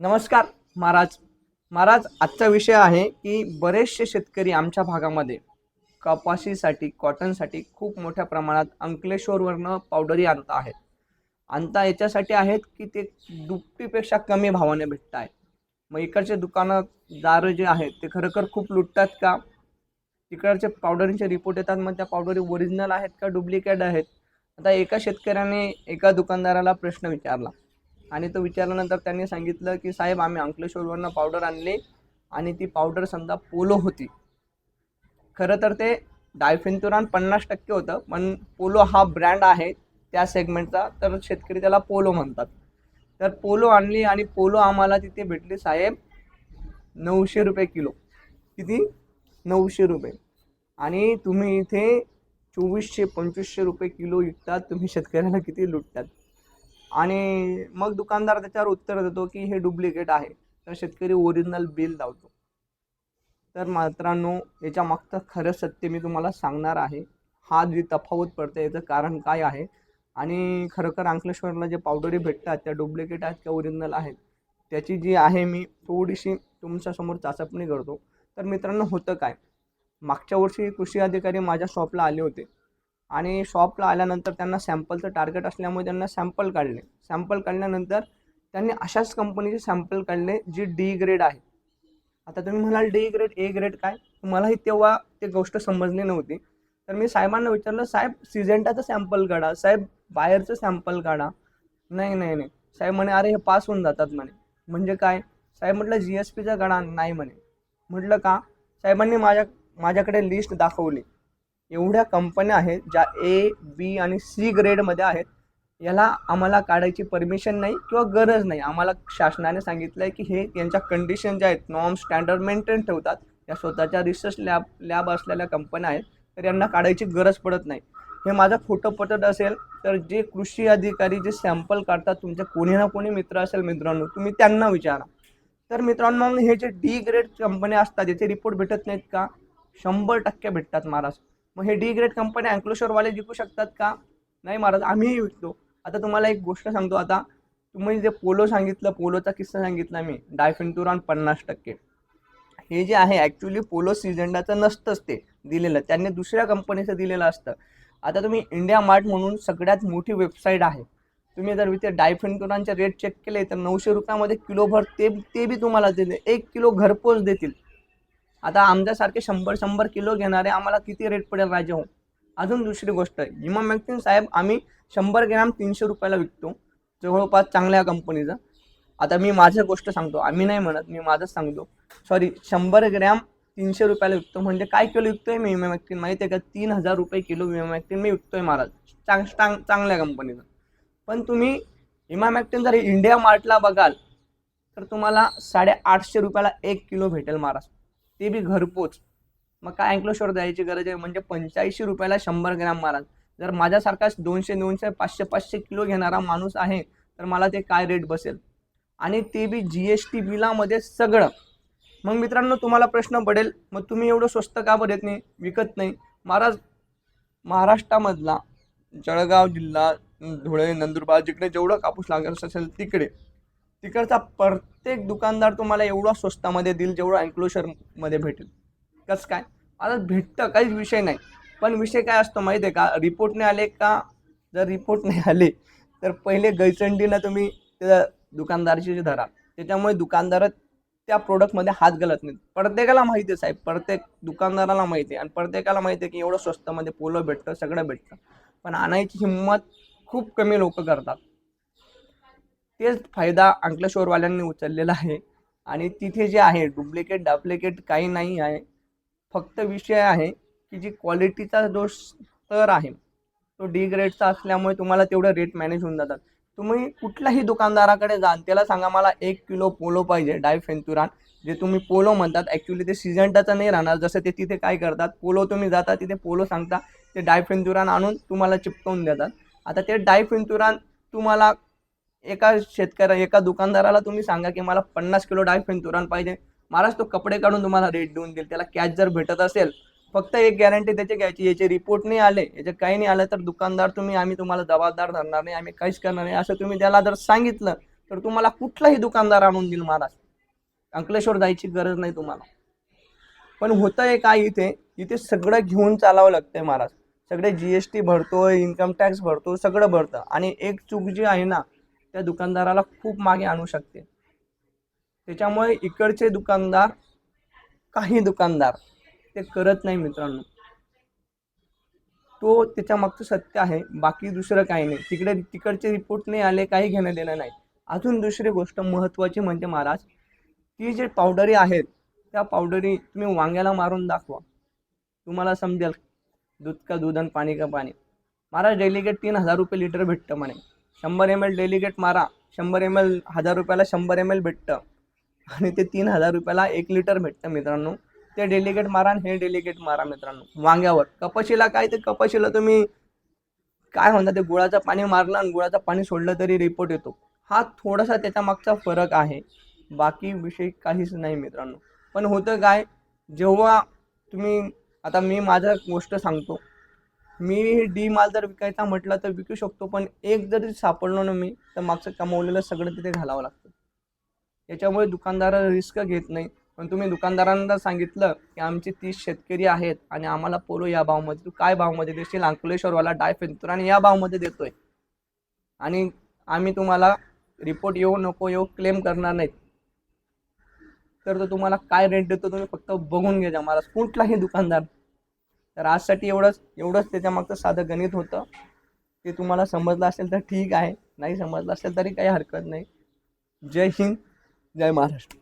नमस्कार महाराज. महाराज आजचा विषय आहे की बरेचसे शेतकरी आमच्या भागामध्ये कपाशीसाठी कॉटनसाठी खूप मोठ्या प्रमाणात अंकलेश्वरवरनं पावडरी आणत आहेत. आणता याच्यासाठी आहेत की ते दुपटीपेक्षा कमी भावाने भेटत आहे मग इकडचे दुकानदार जे आहेत ते खरोखर खूप लुटतात का? तिकडचे पावडरीचे रिपोर्ट येतात मग त्या पावडरी ओरिजिनल आहेत का डुप्लिकेट आहेत? आता एका शेतकऱ्याने एका दुकानदाराला प्रश्न विचारला. आणि तो विचारल्यानंतर त्यांनी सांगितलं की साहेब आम्ही अंकलेश्वरवरनं पावडर आणली आणि ती पावडर समजा पोलो होती. खरं तर ते डायफेन्थुरान पन्नास टक्के होतं पण पोलो हा ब्रँड आहे त्या सेगमेंटचा तर शेतकरी त्याला पोलो म्हणतात. तर पोलो आणली आणि पोलो आम्हाला तिथे भेटली साहेब नऊशे रुपये किलो. किती? नऊशे रुपये. आणि तुम्ही इथे चोवीसशे पंचवीसशे रुपये किलो विकतात तुम्ही शेतकऱ्याला किती लुटतात? आणि मग दुकानदार त्याच्यावर उत्तर देतो की हे डुप्लिकेट आहे. तर शेतकरी ओरिजिनल बिल लावतो. तर मित्रांनो याच्या मागचं खरं सत्य मी तुम्हाला सांगणार आहे. हा जी तफावत पडते याचं कारण काय आहे? आणि खरोखर अंकलेश्वरला जे पावडरी भेटतात त्या डुप्लिकेट आहेत किंवा ओरिजिनल आहेत? त्याची जी आहे मी थोडीशी तुमच्यासमोर चाचपणी करतो. तर मित्रांनो होतं काय? मागच्या वर्षी कृषी अधिकारी माझ्या शॉपला आले होते. आणि शॉपला आल्यानंतर त्यांना सॅम्पलचं टार्गेट असल्यामुळे त्यांना सॅम्पल काढले. सॅम्पल काढल्यानंतर त्यांनी अशाच कंपनीचे सॅम्पल काढले जी डी ग्रेड आहे. आता तुम्ही म्हणाल डी ग्रेड ए ग्रेड काय? मलाही तेव्हा ते गोष्ट समजली नव्हती. तर मी साहेबांना विचारलं साहेब सिजेंटाचं सॅम्पल काढा. साहेब बाहेरचं सॅम्पल काढा. नाही नाही नाही. साहेब म्हणे अरे हे पास होऊन जातात म्हणे. म्हणजे काय? साहेब म्हटलं जी एस पीचा काढा. नाही म्हणे. म्हटलं का? साहेबांनी माझ्या माझ्याकडे लिस्ट दाखवली. एवढ्या कंपन्या आहेत ज्या ए बी आणि सी ग्रेडमध्ये आहेत याला आम्हाला काढायची परमिशन नाही किंवा गरज नाही. आम्हाला शासनाने सांगितलं आहे की हे यांच्या कंडिशन ज्या आहेत नॉर्म स्टँडर्ड मेंटेन ठेवतात. या स्वतःच्या रिसर्च लॅब लॅब असलेल्या कंपन्या आहेत तर यांना काढायची गरज पडत नाही. हे माझं खोटं पटत असेल तर जे कृषी अधिकारी जे सॅम्पल काढतात तुमचे कोणी ना कोणी मित्र असेल मित्रांनो तुम्ही त्यांना विचारा. तर मित्रांनो मग हे जे डी ग्रेड कंपन्या असतात याचे रिपोर्ट भेटत नाहीत का? शंभर टक्के भेटतात महाराज. मग हे डी ग्रेड कंपन्या अँक्लोशरवाले जिंकू शकतात का? नाही महाराज आम्हीही विकतो आता तुम्हाला एक गोष्ट सांगतो. आता तुम्ही जे पोलो सांगितलं पोलोचा किस्सा सांगितला मी डायफेंटुरान पन्नास टक्के. हे जे आहे ॲक्च्युली पोलो सिजेंडाचं नसतंच ते दिलेलं. त्यांनी दुसऱ्या कंपनीचं दिलेलं असतं. आता तुम्ही इंडिया मार्ट म्हणून सगळ्यात मोठी वेबसाईट आहे. तुम्ही जर इथे डायफेंटुरानचे रेट चेक केले तर नऊशे रुपयामध्ये किलोभर ते ते बी तुम्हाला देते एक किलो घरपोच देतील. आता आमच्यासारखे शंभर शंभर किलो घेणारे आम्हाला किती रेट पडेल राजा हो? अजून दुसरी गोष्ट इमा मॅक्सिन साहेब आम्ही शंभर ग्रॅम तीनशे रुपयाला विकतो. जवळपास चांगल्या कंपनीचा. आता मी माझं गोष्ट सांगतो. आम्ही नाही म्हणत मी माझंच सांगतो. सॉरी शंभर ग्रॅम तीनशे रुपयाला विकतो म्हणजे काय किलो विकतोय मी विमा मॅक्सिन माहिती आहे का? तीन हजार रुपये किलो विमा मॅक्सिन मी विकतोय महाराज. चांग चांग चांगल्या कंपनीचा. पण तुम्ही इमा मॅक्टिन जर इंडिया मार्टला बघाल तर तुम्हाला साडेआठशे रुपयाला एक किलो भेटेल महाराज. ते बी घरपोच. मग काय अँक्लोशवर द्यायची गरज आहे? म्हणजे पंच्याऐंशी रुपयाला शंभर ग्रॅम माराल. जर माझ्यासारखाच दोनशे दोनशे पाचशे पाचशे किलो घेणारा माणूस आहे तर मला ते काय रेट बसेल? आणि ते बी जी एस टी बिलामध्ये सगळं. मग मित्रांनो तुम्हाला प्रश्न पडेल मग तुम्ही एवढं स्वस्त का बरं येत नाही? विकत नाही. महाराज महाराष्ट्रामधला जळगाव जिल्हा धुळे नंदुरबार जिकडे जेवढं कापूस लागत असेल तिकडे तिकडचा प्रत्येक दुकानदार तुम्हाला एवढा स्वस्तामध्ये देईल जेवढं अँक्लोशरमध्ये भेटेल. कसं काय? आता भेटतं काहीच विषय नाही. पण विषय काय असतो माहिती आहे का? रिपोर्ट नाही आले का? जर रिपोर्ट नाही आले तर पहिले गैचंडीनं तुम्ही त्या दुकानदाराची धरा. त्याच्यामुळे दुकानदार त्या प्रोडक्टमध्ये हात घालत नाहीत. प्रत्येकाला माहिती आहे साहेब प्रत्येक दुकानदाराला माहिती आहे. आणि प्रत्येकाला माहिती आहे की एवढं स्वस्तामध्ये पोलं भेटतं सगळं भेटतं. पण आणायची हिंमत खूप कमी लोक करतात. तेच फायदा अंकलेश्वरवाल्यांनी उचललेला आहे. आणि तिथे जे आहे डुप्लिकेट डप्लिकेट काही नाही आहे. फक्त विषय आहे की जी क्वालिटीचा जो स्तर आहे तो डी ग्रेडचा असल्यामुळे तुम्हाला तेवढं रेट मॅनेज होऊन जातात. तुम्ही कुठल्याही दुकानदाराकडे जा त्याला सांगा मला एक किलो पोलो पाहिजे डायफेन्थुरान जे तुम्ही पोलो म्हणतात. ॲक्च्युली ते सिजंटाचं नाही राहणार. जसं ते तिथे काय करतात पोलो तुम्ही जाता तिथे पोलो सांगता ते डायफेन्थुरान आणून तुम्हाला चिपकवून देतात. आता ते डायफेन्थुरान तुम्हाला एका शेतकऱ्या एका दुकानदाराला तुम्ही सांगा की मला पन्नास किलो डायफेन्थुरान पाहिजे. महाराज तो कपडे काढून तुम्हाला रेट देऊन देईल. त्याला कॅश जर भेटत असेल फक्त एक गॅरंटी त्याची घ्यायची. याचे रिपोर्ट नाही आले याचे काही नाही आलं तर दुकानदार तुम्ही आम्ही तुम्हाला जबाबदार धरणार नाही आम्ही काहीच करणार नाही. असं तुम्ही त्याला जर सांगितलं तर तुम्हाला कुठलाही दुकानदार आणून देईल महाराज. अंकलेश्वर जायची गरज नाही तुम्हाला. पण होतं आहे काय इथे? इथे सगळं घेऊन चालावं लागतंय महाराज. सगळे जी एस टी भरतोय इन्कम टॅक्स भरतो सगळं भरतं. आणि एक चूक जी आहे ना त्या दुकानदाराला खूप मागे आणू शकते. त्याच्यामुळे इकडचे दुकानदार काही दुकानदार ते करत नाही मित्रांनो. तो त्याच्या मागचं सत्य आहे बाकी दुसरं काही नाही. तिकडे तिकडचे रिपोर्ट नाही आले काही घेणं देणं नाही. अजून दुसरी गोष्ट महत्त्वाची म्हणजे महाराज ती जे पावडरी आहेत त्या पावडरी तुम्ही वांग्याला मारून दाखवा. तुम्हाला समजेल दूध का दूध आणि पाणी का पाणी. महाराज डेलिगेट तीन हजार रुपये लिटर भेटतं म्हणे. शंभर एम एल डेलिगेट मारा. शंभर एम एल हजार रुपयाला शंभर एम एल भेटतं. आणि ते तीन हजार रुपयाला एक लिटर भेटतं मित्रांनो. ते डेलिगेट मारा आणि हे डेलिगेट मारा मित्रांनो. वांग्यावर. कपाशीला काय ते कपाशीला तुम्ही काय म्हणतात ते गुळाचं पाणी मारलं आणि गुळाचं पाणी सोडलं तरी रिपोर्ट येतो. हा थोडासा त्याच्या मागचा फरक आहे. बाकी विषय काहीच नाही मित्रांनो. पण होतं काय जेव्हा तुम्ही आता मी माझं गोष्ट सांगतो. मी डी माल जर विकायचा म्हटलं तर विकू शकतो पण एक जरी सापडलो ना मी तर मागचं कमवलेलं सगळं तिथे घालावं लागतं. याच्यामुळे दुकानदार रिस्क घेत नाही. पण तुम्ही दुकानदारांना सांगितलं की आमचे तीस शेतकरी आहेत आणि आम्हाला पोलो या भावमध्ये तू काय भावमध्ये देशील? अंकलेश्वरवाला डाय फेंतूर आणि या भावमध्ये देतोय. आणि आम्ही तुम्हाला रिपोर्ट येऊ नको येऊ क्लेम करणार नाहीत. तर तो तुम्हाला काय रेट देतो तुम्ही फक्त बघून घ्या मला कुठलाही दुकानदार तर आजसाठी एवढंच एवढंच त्याच्यामागचं साधं गणित होतं. ते तुम्हाला समजलं असेल तर ठीक आहे. नाही समजलं असेल तरी काही हरकत नाही. जय हिंद जय महाराष्ट्र.